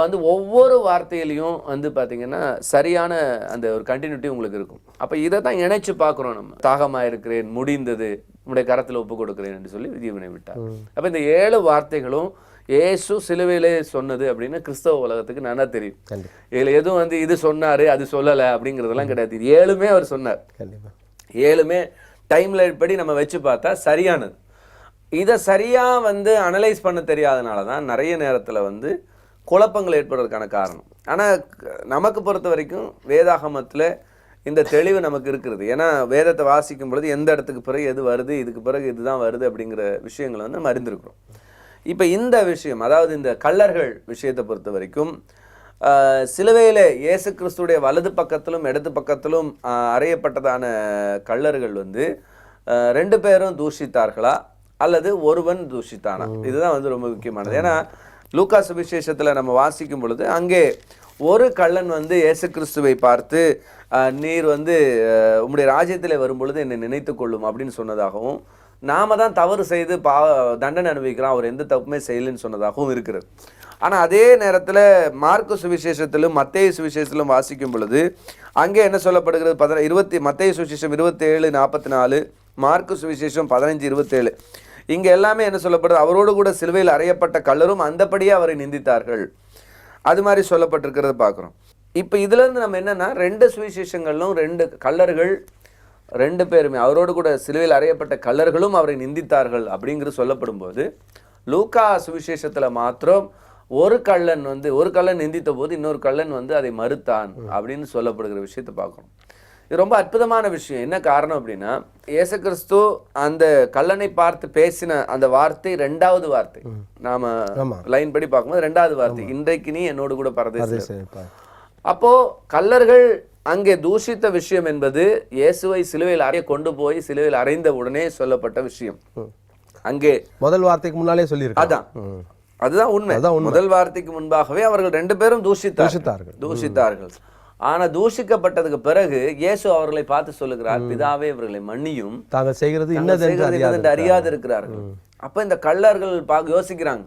வந்து ஒவ்வொரு வார்த்தையிலையும் வந்து பார்த்தீங்கன்னா சரியான அந்த ஒரு கண்டினியூட்டி உங்களுக்கு இருக்கும். அப்போ இதை தான் இணைச்சு பார்க்குறோம் நம்ம. தாகமாக இருக்கிறேன் முடிந்தது உங்களுடைய கரத்தில் ஒப்பு கொடுக்கிறேன் என்று சொல்லி ஜீவனை விட்டார். அப்போ இந்த ஏழு வார்த்தைகளும் இயேசு சிலுவையிலே சொன்னது அப்படின்னு கிறிஸ்தவ உலகத்துக்கு நல்லா தெரியும். இதில் எதுவும் வந்து இது சொன்னாரு அது சொல்லலை அப்படிங்கிறதெல்லாம் கிடையாது. ஏழுமே அவர் சொன்னார். கண்டிப்பா. ஏழுமே டைம் லைட் படி நம்ம வச்சு பார்த்தா சரியானது. இதை சரியாக வந்து அனலைஸ் பண்ண தெரியாதனால தான் நிறைய நேரத்தில் வந்து குழப்பங்கள் ஏற்படுறதுக்கான காரணம். ஆனால் நமக்கு பொறுத்த வரைக்கும் வேதாகமத்தில் இந்த தெளிவு நமக்கு இருக்கிறது. ஏன்னா வேதத்தை வாசிக்கும் பொழுது எந்த இடத்துக்கு பிறகு எது வருது இதுக்கு பிறகு இதுதான் வருது அப்படிங்கிற விஷயங்களை வந்து நம்ம அறிந்திருக்கிறோம். இப்போ இந்த விஷயம் அதாவது இந்த கல்லர்கள் விஷயத்தை பொறுத்த வரைக்கும் சிலுவையிலே இயேசு கிறிஸ்துடைய வலது பக்கத்திலும் இடது பக்கத்திலும் அறையப்பட்டதான கள்ளர்கள் வந்து ரெண்டு பேரும் தூஷித்தார்களா? அல்லது ஒருவன் தூஷித்தானா? இதுதான் வந்து ரொம்ப முக்கியமானது. ஏன்னா லூக்கா சுவிசேஷத்துல நம்ம வாசிக்கும் பொழுது அங்கே ஒரு கள்ளன் வந்து இயேசு கிறிஸ்துவை பார்த்து நீர் வந்து உம்முடைய ராஜ்யத்திலே வரும்பொழுது என்னை நினைத்து கொள்ளும் அப்படின்னு சொன்னதாகவும் நாம தான் தவறு செய்து பா தண்டனை அனுபவிக்கிறோம் அவர் எந்த தப்புமே செய்யலைன்னு சொன்னதாகவும் இருக்கிறது. ஆனால் அதே நேரத்தில் மார்க்கு சுவிசேஷத்திலும் மத்திய சுவிசேஷத்திலும் வாசிக்கும் பொழுது அங்கே என்ன சொல்லப்படுகிறது? பதின இருபத்தி மத்திய சுவிசேஷம் இருபத்தேழு நாற்பத்தி நாலு மார்க்கு சுவிசேஷம் பதினஞ்சு இருபத்தேழு. இங்கே எல்லாமே என்ன சொல்லப்படுது? அவரோடு கூட சிலுவையில் அறையப்பட்ட கல்லரும் அந்தபடியே அவரை நிந்தித்தார்கள். அது மாதிரி சொல்லப்பட்டிருக்கிறத பார்க்குறோம். இப்போ இதுலேருந்து நம்ம என்னன்னா ரெண்டு சுவிசேஷங்களும் ரெண்டு கல்லர்கள் ரெண்டு பேருமே அவரோடு கூட சிலுவையில் அறையப்பட்ட கள்ளர்களும் அவரை நிந்தித்தார்கள் அப்படிங்கிறது சொல்லப்படும்போது லூக்கா சுவிசேஷத்துல மாத்திரம் ஒரு கள்ளன் வந்து ஒரு கள்ளன் நிந்தித்த போது இன்னொரு கள்ளன் வந்து அதை மறுத்தான் அப்படின்னு சொல்லப்படுகிற விஷயத்தை பார்க்கணும். இது ரொம்ப அற்புதமான விஷயம். என்ன காரணம் அப்படின்னா இயேசு கிறிஸ்து அந்த கள்ளனை பார்த்து பேசின அந்த வார்த்தை ரெண்டாவது வார்த்தை. நாம. லைன் படி பார்க்கும்போது ரெண்டாவது வார்த்தை. இன்றைக்கு நீ என்னோடு கூட பரதேசி அப்போ கள்ளர்கள் அங்கே தூஷித்த விஷயம் என்பது இயேசுவை சிலுவையில் அறைய கொண்டு போய் சிலுவையில் அறைந்த உடனே சொல்லப்பட்ட விஷயம். அங்கே முதல் வார்த்தைக்கு முன்னாலே சொல்லியிருக்காங்க. அதான். அதுதான் உண்மை. முதல் வார்த்தைக்கு முன்பாகவே அவர்கள் ரெண்டு பேரும் தூஷித்தார்கள். தூஷித்தார்கள். ஆனா தூஷிக்கப்பட்டதுக்கு பிறகு இயேசு அவர்களை பார்த்து சொல்லுகிறார் பிதாவே இவர்களை மன்னியும். தாங்கள் செய்கிறது செய்கிறது அறியாது இருக்கிறார்கள் அப்ப இந்த கள்ளர்கள் பார்க்க யோசிக்கிறாங்க.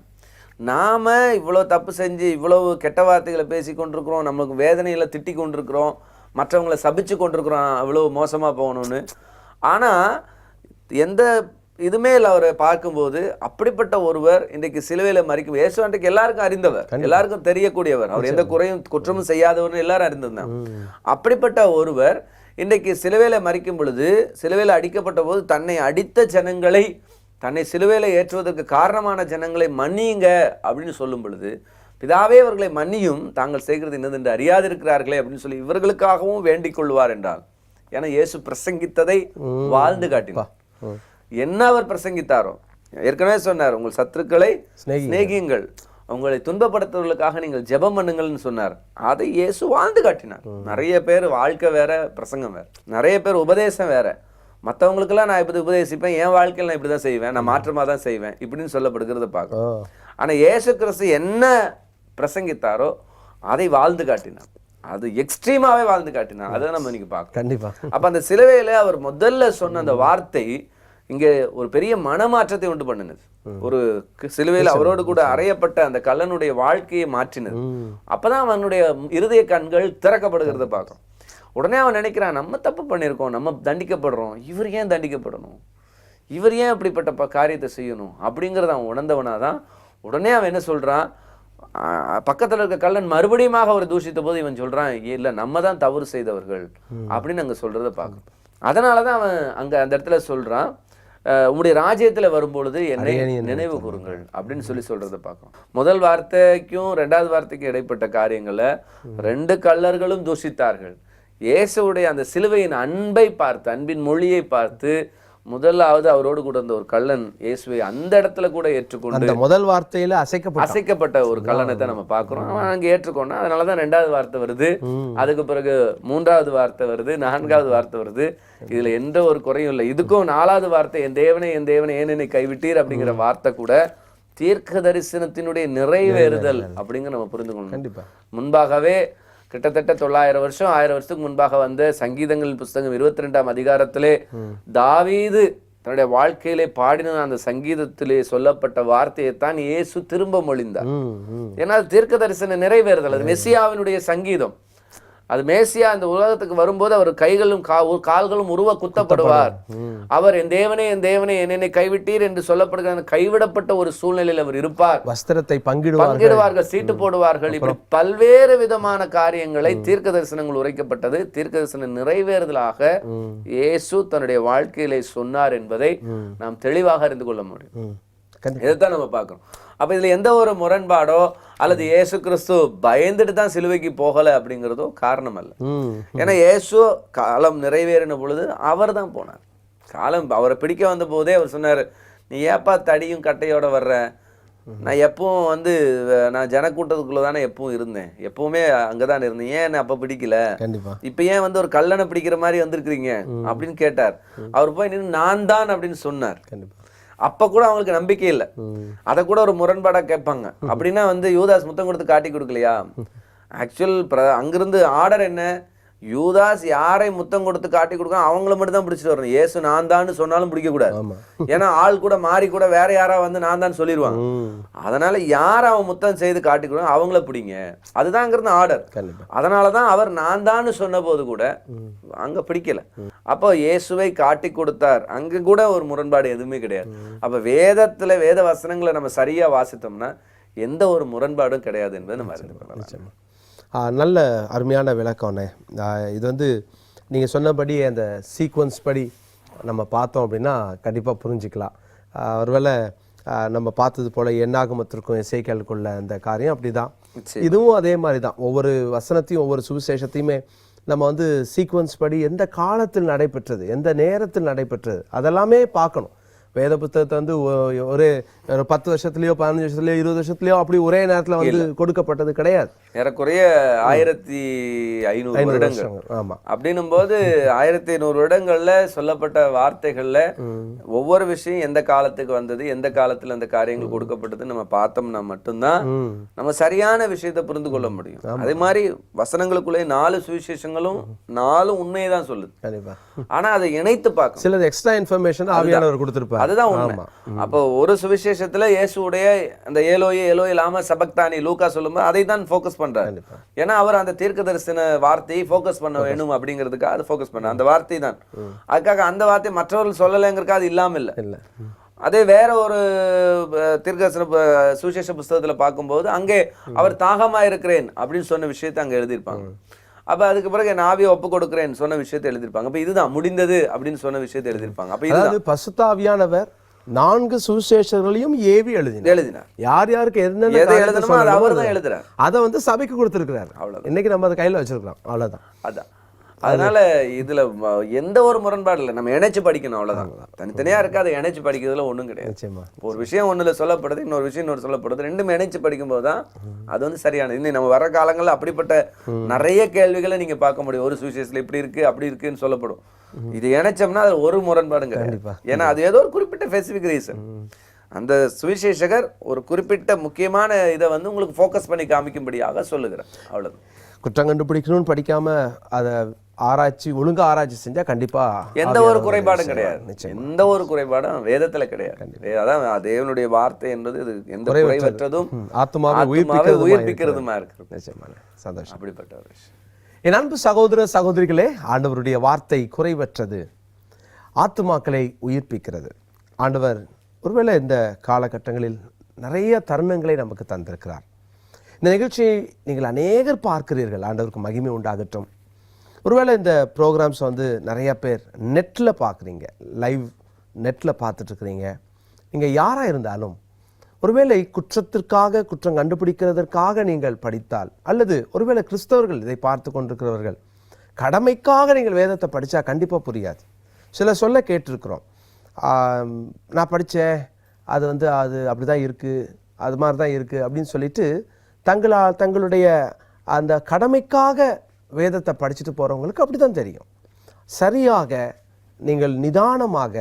நாம இவ்வளவு தப்பு செஞ்சு இவ்வளவு கெட்ட வார்த்தைகளை பேசி கொண்டிருக்கிறோம் நமக்கு வேதனையில திட்டி கொண்டிருக்கிறோம் மற்றவங்களை சபிச்சு கொண்டிருக்கிறோம் இவ்வளவு மோசமா போகணும்னு. ஆனா எந்த இதுமே இல்லை அவரை பார்க்கும்போது அப்படிப்பட்ட ஒருவர் இன்றைக்கு சிலுவையில மறிக்கும். இயேசு அன்றைக்கு எல்லாருக்கும் அறிந்தவர். எல்லாருக்கும் தெரியக்கூடியவர். அவர் எந்த குறையும் குற்றமும் செய்யாதவர்னு எல்லாரும் அறிந்திருந்தாங்க அப்படிப்பட்ட ஒருவர் இன்றைக்கு சிலுவையில மறிக்கும் பொழுது சிலுவையில அடிக்கப்பட்ட போது தன்னை அடித்த ஜனங்களை தன்னை சிலுவையில ஏற்றுவதற்கு காரணமான ஜனங்களை மன்னியுங்க அப்படின்னு சொல்லும் பொழுது பிதாவே அவர்களை மன்னியும் தாங்கள் செய்கிறது என்னதென்று அறியாதிருக்கிறார்களே அப்படின்னு சொல்லி இவர்களுக்காகவும் வேண்டிக் கொள்வார் என்றால் ஏன்னா இயேசு பிரசங்கித்ததை வாழ்ந்து காட்டினார். என்ன அவர் பிரசங்கித்தாரோ? ஏற்கனவே சொன்னார் உங்கள் சத்துருக்களை சிநேகியுங்கள். உங்களை துன்பப்படுத்துவதற்காக நீங்கள் ஜெபம் பண்ணுங்கள்னு சொன்னார். அதை இயேசு வாழ்ந்து காட்டினார். நிறைய பேர் வாழ்க்கை வேற பிரசங்கம் வேற. நிறைய பேர் உபதேசம் வேற. மற்றவங்களுக்கெல்லாம் நான் இப்படி உபதேசிப்பேன் என் வாழ்க்கையில் நான் இப்படி தான் செய்வேன் நான் மாற்றமாக தான் செய்வேன் இப்படின்னு சொல்லப்படுகிறத பார்க்கணும். ஓ ஆனா இயேசு கிறிஸ்து என்ன பிரசங்கித்தாரோ அதை வாழ்ந்து காட்டினார். அது எக்ஸ்ட்ரீமாவே வாழ்ந்து காட்டினார். அதை நம்ம இன்னைக்கு பார்க்கணும் கண்டிப்பா. அப்ப அந்த சிலுவையில அவர் முதல்ல சொன்ன அந்த வார்த்தை இங்க ஒரு பெரிய மனமாற்றத்தை உண்டு பண்ணினது. ஒரு சிலுவையில் அவரோடு கூட அறையப்பட்ட அந்த கல்லனுடைய வாழ்க்கையை மாற்றினது. அப்பதான் அவனுடைய இருதய கண்கள் திறக்கப்படுகிறத பார்க்கும் உடனே அவன் நினைக்கிறான் நம்ம தப்பு பண்ணியிருக்கோம் நம்ம தண்டிக்கப்படுறோம். இவர் ஏன் தண்டிக்கப்படணும்? இவர் ஏன் அப்படிப்பட்ட ப காரியத்தை செய்யணும்? அப்படிங்கிறத அவன் உணர்ந்தவனாதான் உடனே அவன் என்ன சொல்றான்? பக்கத்துல இருக்க கள்ளன் மறுபடியுமாக அவர் தூஷித்த போது இவன் சொல்றான் இல்ல நம்ம தான் தவறு செய்தவர்கள். அப்படின்னு அங்க சொல்றத பார்க்கணும். அதனாலதான் அவன் அங்க அந்த இடத்துல சொல்றான் அஹ் உம்முடைய ராஜ்யத்துல வரும்பொழுது என்னை நினைவு கூறுங்கள். அப்படின்னு சொல்லி சொல்றத பார்க்கணும். முதல் வார்த்தைக்கும் ரெண்டாவது வார்த்தைக்கும் இடைப்பட்ட காரியங்களை ரெண்டு கள்ளர்களும் தூஷித்தார்கள். இயேசுவுடைய அந்த சிலுவையின் அன்பை பார்த்து அன்பின் மொழியை பார்த்து முதலாவது அவரோடு கூட இருந்த ஒரு கள்ளன் இயேசுவை அந்த இடத்துல கூட ஏற்றுக்கொண்டு முதல் வார்த்தையில அசைக்கப்பட்ட அசைக்கப்பட்ட ஒரு கல்லணத்தை நம்ம பார்க்கிறோம். அவன் அங்க ஏற்றுக்கொண்டா அதனால தான் ரெண்டாவது வார்த்தை வருது. அதுக்கு பிறகு மூன்றாவது வார்த்தை வருது. நான்காவது வார்த்தை வருது. இதுல எந்த ஒரு குறையும் இல்லை. இதுக்கும் நாலாவது வார்த்தை என் தேவனே என் தேவனே ஏன் என்னை கைவிட்டீர்? அப்படிங்கிற வார்த்தை கூட தீர்க்க தரிசனத்தினுடைய நிறைவேறுதல் அப்படிங்கிற நம்ம புரிந்துக்கணும் கண்டிப்பா. முன்பாகவே கிட்டத்தட்ட தொள்ளாயிரம் வருஷம் ஆயிரம் வருஷத்துக்கு முன்பாக வந்த சங்கீதங்கள் புஸ்தகம் இருபத்தி ரெண்டாம் அதிகாரத்திலே தாவீது தன்னுடைய வாழ்க்கையிலே பாடின அந்த சங்கீதத்திலே சொல்லப்பட்ட வார்த்தையைத்தான் இயேசு திரும்ப மொழிந்தார். ஏன்னா தீர்க்க தரிசன நிறைவேறுதல் அது மெஸ்ஸியாவினுடைய சங்கீதம். அது மேசியா இந்த உலகத்துக்கு வரும்போது அவர் கைகளும் கா கால்களும் உருவ குத்தப்படுவார். அவர் என் தேவனே என் தேவனே என்னை கைவிட்டீர் என்று சொல்லப்படுகிற அந்த கைவிடப்பட்ட ஒரு சூழ்நிலையில் அவர் இருப்பார். வஸ்திரத்தை பங்கிடுவார்கள். பங்கிடுவார்கள் சீட்டு போடுவார்கள். இப்படி பல்வேறு விதமான காரியங்களை தீர்க்க தரிசனங்கள் உரைக்கப்பட்டது. தீர்க்க தரிசன நிறைவேறுதலாக இயேசு தன்னுடைய வாழ்க்கையிலே சொன்னார் என்பதை நாம் தெளிவாக அறிந்து கொள்ள முடியும். இதைத்தான் நம்ம பார்க்கிறோம் அப்ப இதுல எந்த ஒரு முரண்பாடோ அல்லது இயேசு கிறிஸ்து பயந்துட்டு தான் சிலுவைக்கு போகல அப்படிங்கிறதோ காரணம் அல்ல ஏன்னா இயேசு காலம் நிறைவேறின பொழுது அவர் தான் போனார். காலம் அவரை பிடிக்க வந்த போதே அவர் சொன்னார் நீ ஏப்பா தடியும் கட்டையோட வர்ற? நான் எப்பவும் வந்து நான் ஜனக்கூட்டத்துக்குள்ள தானே எப்பவும் இருந்தேன். எப்பவுமே அங்கே தான் இருந்தேன். ஏன் அப்போ பிடிக்கல? இப்போ ஏன் வந்து ஒரு கல்லணை பிடிக்கிற மாதிரி வந்திருக்கிறீங்க? அப்படின்னு கேட்டார். அவர் போய் நின்று நான் தான் அப்படின்னு சொன்னார். கண்டிப்பா. அப்ப கூட அவங்களுக்கு நம்பிக்கை இல்லை. அதை கூட ஒரு முரண்பாடா கேட்பாங்க. அப்படின்னா வந்து யூதாஸ் முத்தம் கொடுத்து காட்டி கொடுக்கலையா? ஆக்சுவல் அங்கிருந்து ஆர்டர் என்ன? யூதாஸ் யாரை முத்தம் கொடுத்து காட்டி கொடுக்கணும் அவங்கள மட்டும் தான் பிடிச்சிட்டு வரணும். இயேசு நான் தான்னு சொன்னாலும் பிடிக்க கூடாது ஆமா. ஏன்னா ஆள் கூட மாறி கூட வேற யாரா வந்து நான் தான் சொல்லிடுவாங்க அதனால யார் அவன் முத்தம் செய்து காட்டி கொடுக்கணும் அவங்கள பிடிங்க. அதுதான் ஆர்டர். கண்டிப்பா. அதனால தான் அவர் நான் தான் சொன்னபோது கூட அங்க பிடிக்கல. அப்போ இயேசுவை காட்டி கொடுத்தார். அங்க கூட ஒரு முரண்பாடு எதுவுமே கிடையாது. அப்ப வேதத்துல வேத வசனங்களை நம்ம சரியா வாசித்தோம்னா எந்த ஒரு முரண்பாடும் கிடையாது என்பதை நம்ம அறிந்து கொள்ளலாம். நல்ல அருமையான விளக்கம்ண்ணே இது வந்து நீங்கள் சொன்னபடி அந்த சீக்வன்ஸ் படி நம்ம பார்த்தோம் அப்படின்னா கண்டிப்பாக புரிஞ்சுக்கலாம். ஒருவேளை நம்ம பார்த்தது போல எண்ணாகமத்திற்கும் இசைக்கலுக்குள்ள அந்த காரியம் அப்படிதான். நிச்சயம். இதுவும் அதே மாதிரி தான் ஒவ்வொரு வசனத்தையும் ஒவ்வொரு சுவிசேஷத்தையுமே நம்ம வந்து சீக்வன்ஸ் படி எந்த காலத்தில் நடைபெற்றது எந்த நேரத்தில் நடைபெற்றது அதெல்லாமே பார்க்கணும். வேத புத்தகத்தை வந்து ஒரு ஒரு பத்து வருஷத்துலயோ பதினஞ்சு வருஷத்துலயோ இருபது வருஷத்துலயோ அப்படி ஒரே நேரத்துல வந்து கொடுக்கப்பட்டது கிடையாது. ஏறக்குறைய ஆயிரத்தி ஐநூறு வருடங்கள். ஆமா. அப்படின்னும் போது ஆயிரத்தி ஐநூறு வருடங்கள்ல சொல்லப்பட்ட வார்த்தைகள்ல ஒவ்வொரு விஷயம் எந்த காலத்துக்கு வந்தது எந்த காலத்துல அந்த காரியங்கள் கொடுக்கப்பட்டது நம்ம பார்த்தோம்னா மட்டும்தான் நம்ம சரியான விஷயத்தை புரிந்து கொள்ள முடியும். அதே மாதிரி வசனங்களுக்குள்ளே நாலு சுவிசேஷங்களும் நாலும் உண்மையை தான் சொல்லுது ஆனா அதை இணைத்து பார்க்கணும். சிலது எக்ஸ்ட்ரா இன்ஃபர்மேஷன் ஆவியானவர் கொடுத்திருப்பார். அதுதான் உண்மை. அப்போ ஒரு சுவிசேஷத்துல இயேசுடைய அந்த ஏலோயே ஏலோ இல்லாம சபக்தானி லூக்கா சொல்லும்போது அதை தான் ஃபோக்கஸ் பண்றாரு ஏன்னா அவர் அந்த தீர்க்க தரிசன வார்த்தையை ஃபோக்கஸ் பண்ண வேணும் அப்படிங்கிறதுக்காக அது ஃபோக்கஸ் பண்ண அந்த வார்த்தை தான். அதுக்காக அந்த வார்த்தை மற்றவர்கள் சொல்லலைங்கிறதுக்காக அது இல்லாம இல்ல. அதே வேற ஒரு பு- சுவிசேஷ புஸ்தகத்துல பார்க்கும்போது அங்கே அவர் தாகமா இருக்கிறேன் அப்படின்னு சொன்ன விஷயத்தை அங்க எழுதியிருப்பாங்க. அப்ப அதுக்கு பிறகு ஆவியை ஒப்பு கொடுக்கிறேன் சொன்ன விஷயத்தை எழுதியிருப்பாங்க. அப்ப இதுதான் முடிந்தது அப்படின்னு சொன்ன விஷயத்தை எழுதியிருப்பாங்க. அப்ப இதுதான். அதாவது பசுத்தாவியானவர் நான்கு சுவிசேஷங்களையும் ஏவி எழுதினார். எழுதினார். யார் யாருக்கு என்னென்ன எழுதணுமோ அதை அவர் தான் எழுதுறார். அதை வந்து சபைக்கு கொடுத்திருக்கிறார். அவ்வளவுதான். இன்னைக்கு நம்ம அதை கையில வச்சிருக்கிறோம். அவ்வளவுதான். அதான். அதனால இதுல எந்த ஒரு முரண்பாடு இல்லை. நம்ம இணைச்சு படிக்கணும் அவ்வளவுதான். தனித்தனியா இருக்கு அதை இணைச்சு படிக்கிறதுல ஒண்ணும் கிடையாது. ஒரு விஷயம் ஒண்ணுல சொல்லப்படுது இன்னொரு விஷயம் இன்னொரு சொல்லப்படுது ரெண்டுமே இணைச்சு படிக்கும்போது தான் அது வந்து சரியானது. இன்னும் நம்ம வர காலங்கள்ல அப்படிப்பட்ட நிறைய கேள்விகளை நீங்க பார்க்க முடியும். ஒரு சுவிசேஷத்துல இப்படி இருக்கு அப்படி இருக்குன்னு சொல்லப்படும். இது இணைச்சோம்னா அது ஒரு முரண்பாடுங்க. ஏன்னா அது ஏதோ ஒரு குறிப்பிட்ட ஸ்பெசிபிக் ரீசன் அந்த சுவிசேஷகர் ஒரு குறிப்பிட்ட முக்கியமான இதை வந்து உங்களுக்கு ஃபோக்கஸ் பண்ணி காமிக்கும்படியாக சொல்லுகிறார். அவ்வளவுதான். குற்றம் கண்டுபிடிக்கணும்னு படிக்காம அதை ஆராய்ச்சி ஒழுங்கா ஆராய்ச்சி செஞ்சா கண்டிப்பா எந்த ஒரு குறைபாடும் கிடையாது. எந்த ஒரு குறைபாடும் வேதத்துல கிடையாது. அதான் தேவனுடைய வார்த்தை என்பது இது எந்த குறைவற்றதும் உயிர்ப்பிக்கிறதுமா உயிர்ப்பிக்கிறதுமா இருக்கிறது. நிச்சயமான. சந்தோஷம். அப்படிப்பட்ட ஒரு விஷயம் என் அன்பு சகோதர சகோதரிகளே ஆண்டவருடைய வார்த்தை குறைவற்றது. ஆத்துமாக்களை உயிர்ப்பிக்கிறது. ஆண்டவர் ஒருவேளை இந்த காலகட்டங்களில் நிறைய தருணங்களை நமக்கு தந்திருக்கிறார். இந்த நிகழ்ச்சியை நீங்கள் அநேகர் பார்க்கிறீர்கள். ஆண்டவருக்கு மகிமை உண்டாகட்டும். ஒருவேளை இந்த ப்ரோக்ராம்ஸ் வந்து நிறைய பேர் நெட்டில் பார்க்குறீங்க லைவ் நெட்டில் பார்த்துட்ருக்குறீங்க. நீங்கள் யாராக இருந்தாலும் ஒருவேளை குற்றத்திற்காக குற்றம் கண்டுபிடிக்கிறதற்காக நீங்கள் படித்தால் அல்லது ஒருவேளை கிறிஸ்தவர்கள் இதை பார்த்து கொண்டிருக்கிறவர்கள் கடமைக்காக நீங்கள் வேதத்தை படித்தா கண்டிப்பாக புரியாது. சில சொல்ல கேட்டிருக்கிறோம். நான் படித்தேன் அது வந்து அது அப்படி தான் இருக்குது அது மாதிரி தான் இருக்குது அப்படின்னு சொல்லிட்டு தங்களா தங்களுடைய அந்த கடமைக்காக வேதத்தை படிச்சுட்டு போகிறவங்களுக்கு அப்படி தான் தெரியும். சரியாக நீங்கள் நிதானமாக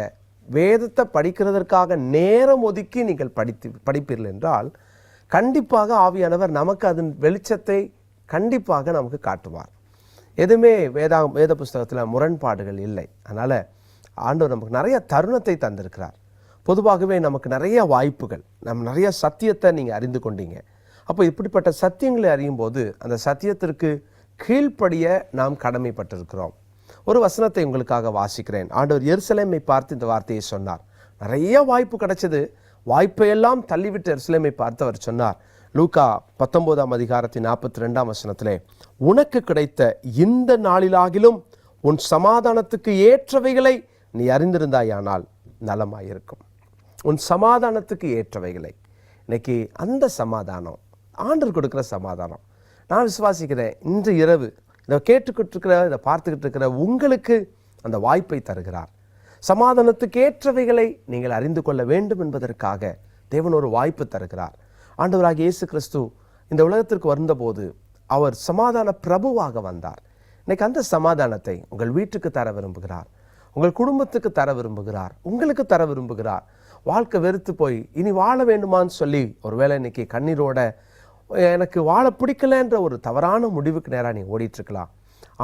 வேதத்தை படிக்கிறதற்காக நேரம் ஒதுக்கி நீங்கள் படித்து படிப்பீர்கள் என்றால் கண்டிப்பாக ஆவியானவர் நமக்கு அதன் வெளிச்சத்தை கண்டிப்பாக நமக்கு காட்டுவார். எதுவுமே வேதா வேத புஸ்தகத்தில் முரண்பாடுகள் இல்லை. அதனால் ஆண்டவர் நமக்கு நிறைய தருணத்தை தந்திருக்கிறார். பொதுவாகவே நமக்கு நிறைய வாய்ப்புகள் நம்ம நிறைய சத்தியத்தை நீங்கள் அறிந்து கொண்டீங்க. அப்போ இப்படிப்பட்ட சத்தியங்களை அறியும் போது அந்த சத்தியத்திற்கு கீழ்ப்படிய நாம் கடமைப்பட்டிருக்கிறோம். ஒரு வசனத்தை உங்களுக்காக வாசிக்கிறேன். ஆண்டவர் எருசலேமை பார்த்து இந்த வார்த்தையை சொன்னார். நிறைய வாய்ப்பு கிடைச்சது. வாய்ப்பையெல்லாம் தள்ளிவிட்டு எருசலேமை பார்த்து அவர் சொன்னார். லூகா பத்தொன்பதாம் அதிகாரத்தின் நாற்பத்தி ரெண்டாம் வசனத்திலே உனக்கு கிடைத்த இந்த நாளிலாகிலும் உன் சமாதானத்துக்கு ஏற்றவைகளை நீ அறிந்திருந்தாயானால் நலமாயிருக்கும். உன் சமாதானத்துக்கு ஏற்றவைகளை. இன்னைக்கு அந்த சமாதானம் ஆண்டர் கொடுக்குற சமாதானம் நான் விசுவாசிக்கிறேன் இன்று இரவு இதை கேட்டுக்கிட்டு இருக்கிற இதை பார்த்துக்கிட்டு இருக்கிற உங்களுக்கு அந்த வாய்ப்பை தருகிறார். சமாதானத்துக்கு ஏற்றவைகளை நீங்கள் அறிந்து கொள்ள வேண்டும் என்பதற்காக தேவன் ஒரு வாய்ப்பு தருகிறார். ஆண்டவராக இயேசு கிறிஸ்து இந்த உலகத்திற்கு வந்தபோது அவர் சமாதான பிரபுவாக வந்தார். இன்னைக்கு அந்த சமாதானத்தை உங்கள் வீட்டுக்கு தர விரும்புகிறார். உங்கள் குடும்பத்துக்கு தர விரும்புகிறார். உங்களுக்கு தர விரும்புகிறார். வாழ்க்கை வெறுத்து போய் இனி வாழ வேண்டுமான்னு சொல்லி ஒருவேளை இன்னைக்கு கண்ணீரோட எனக்கு வாழ பிடிக்கலன்ற ஒரு தவறான முடிவுக்கு நேராக நீ ஓடிட்டுருக்கலாம்.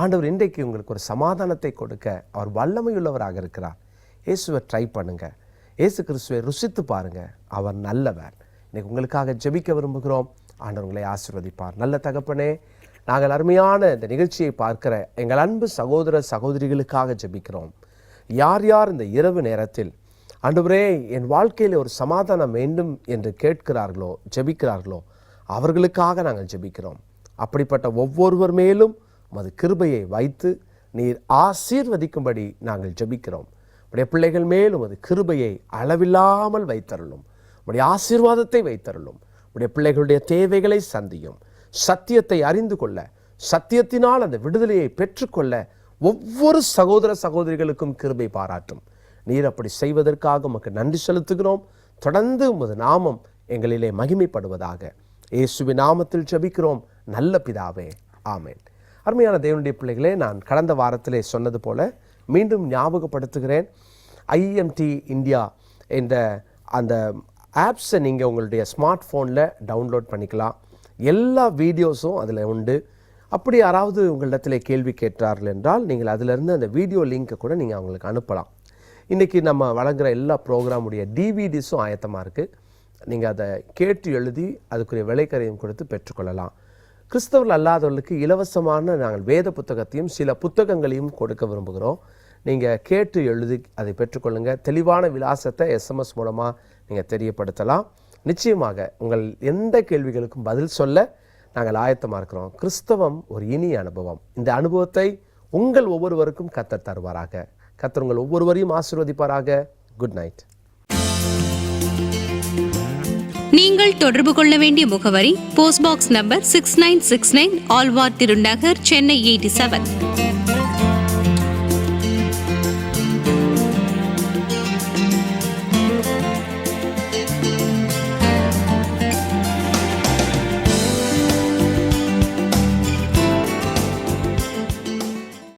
ஆண்டவர் இன்றைக்கு உங்களுக்கு ஒரு சமாதானத்தை கொடுக்க அவர் வல்லமையுள்ளவராக இருக்கிறார். இயேசுவை ட்ரை பண்ணுங்கள் இயேசு கிறிஸ்துவை ருசித்து பாருங்கள் அவர் நல்லவர். இன்றைக்கு உங்களுக்காக ஜெபிக்க விரும்புகிறோம். ஆண்டவர் உங்களை ஆசிர்வதிப்பார். நல்ல தகப்பனே நாங்கள் அருமையான இந்த நிகழ்ச்சியை பார்க்கிற எங்கள் அன்பு சகோதர சகோதரிகளுக்காக ஜெபிக்கிறோம். யார் யார் இந்த இரவு நேரத்தில் ஆண்டவரே என் வாழ்க்கையில் ஒரு சமாதானம் வேண்டும் என்று கேட்கிறார்களோ ஜெபிக்கிறார்களோ அவர்களுக்காக நாங்கள் ஜெபிக்கிறோம். அப்படிப்பட்ட ஒவ்வொருவர் மேலும் உமது கிருபையை வைத்து நீர் ஆசீர்வதிக்கும்படி நாங்கள் ஜெபிக்கிறோம். உடைய பிள்ளைகள் மேலும் அது கிருபையை அளவில்லாமல் வைத்தருளும். உடைய ஆசீர்வாதத்தை வைத்தருளும். உடைய பிள்ளைகளுடைய தேவைகளை சந்தியும். சத்தியத்தை அறிந்து கொள்ள சத்தியத்தினால் அந்த விடுதலையை பெற்றுக்கொள்ள ஒவ்வொரு சகோதர சகோதரிகளுக்கும் கிருபை பாராட்டும். நீர் அப்படி செய்வதற்காக உமக்கு நன்றி செலுத்துகிறோம். தொடர்ந்து உமது நாமம் எங்களிலே மகிமைப்படுவதாக. இயேசுவி நாமத்தில் ஜபிக்கிறோம். நல்ல பிதாவே ஆமேன். அருமையான தேவனுடைய பிள்ளைகளே நான் கடந்த வாரத்திலே சொன்னது போல மீண்டும் ஞாபகப்படுத்துகிறேன். ஐஎம்டி இந்தியா என்ற அந்த ஆப்ஸை நீங்கள் உங்களுடைய ஸ்மார்ட் ஃபோனில் டவுன்லோட் பண்ணிக்கலாம். எல்லா வீடியோஸும் அதில் உண்டு. அப்படி யாராவது உங்களிடத்தில் கேள்வி கேட்டார்கள் என்றால் நீங்கள் அதிலிருந்து அந்த வீடியோ லிங்க்கை கூட நீங்கள் அவங்களுக்கு அனுப்பலாம். இன்றைக்கி நம்ம வழங்குகிற எல்லா ப்ரோக்ராமுடைய டிவிடிஸும் ஆயத்தமாக இருக்குது நீங்கள் அதை கேட்டு எழுதி அதுக்குரிய விலைக்கரையும் கொடுத்து பெற்றுக்கொள்ளலாம். கிறிஸ்தவர்கள் அல்லாதவர்களுக்கு இலவசமான நாங்கள் வேத புத்தகத்தையும் சில புத்தகங்களையும் கொடுக்க விரும்புகிறோம். நீங்கள் கேட்டு எழுதி அதை பெற்றுக்கொள்ளுங்கள் தெளிவான விலாசத்தை எஸ்எம்எஸ் மூலமாக நீங்கள் தெரியப்படுத்தலாம். நிச்சயமாக உங்கள் எந்த கேள்விகளுக்கும் பதில் சொல்ல நாங்கள் ஆயத்தமாக இருக்கிறோம். கிறிஸ்தவம் ஒரு இனிய அனுபவம். இந்த அனுபவத்தை உங்கள் ஒவ்வொருவருக்கும் கத்தர் தருவாராக. கத்தர் உங்கள் ஒவ்வொருவரையும் ஆசிர்வதிப்பாராக. குட் நைட் தொடர்பு கொள்ள வேண்டிய முகவரி post box number six nine six nine Alwar Thirunagar Chennai eighty seven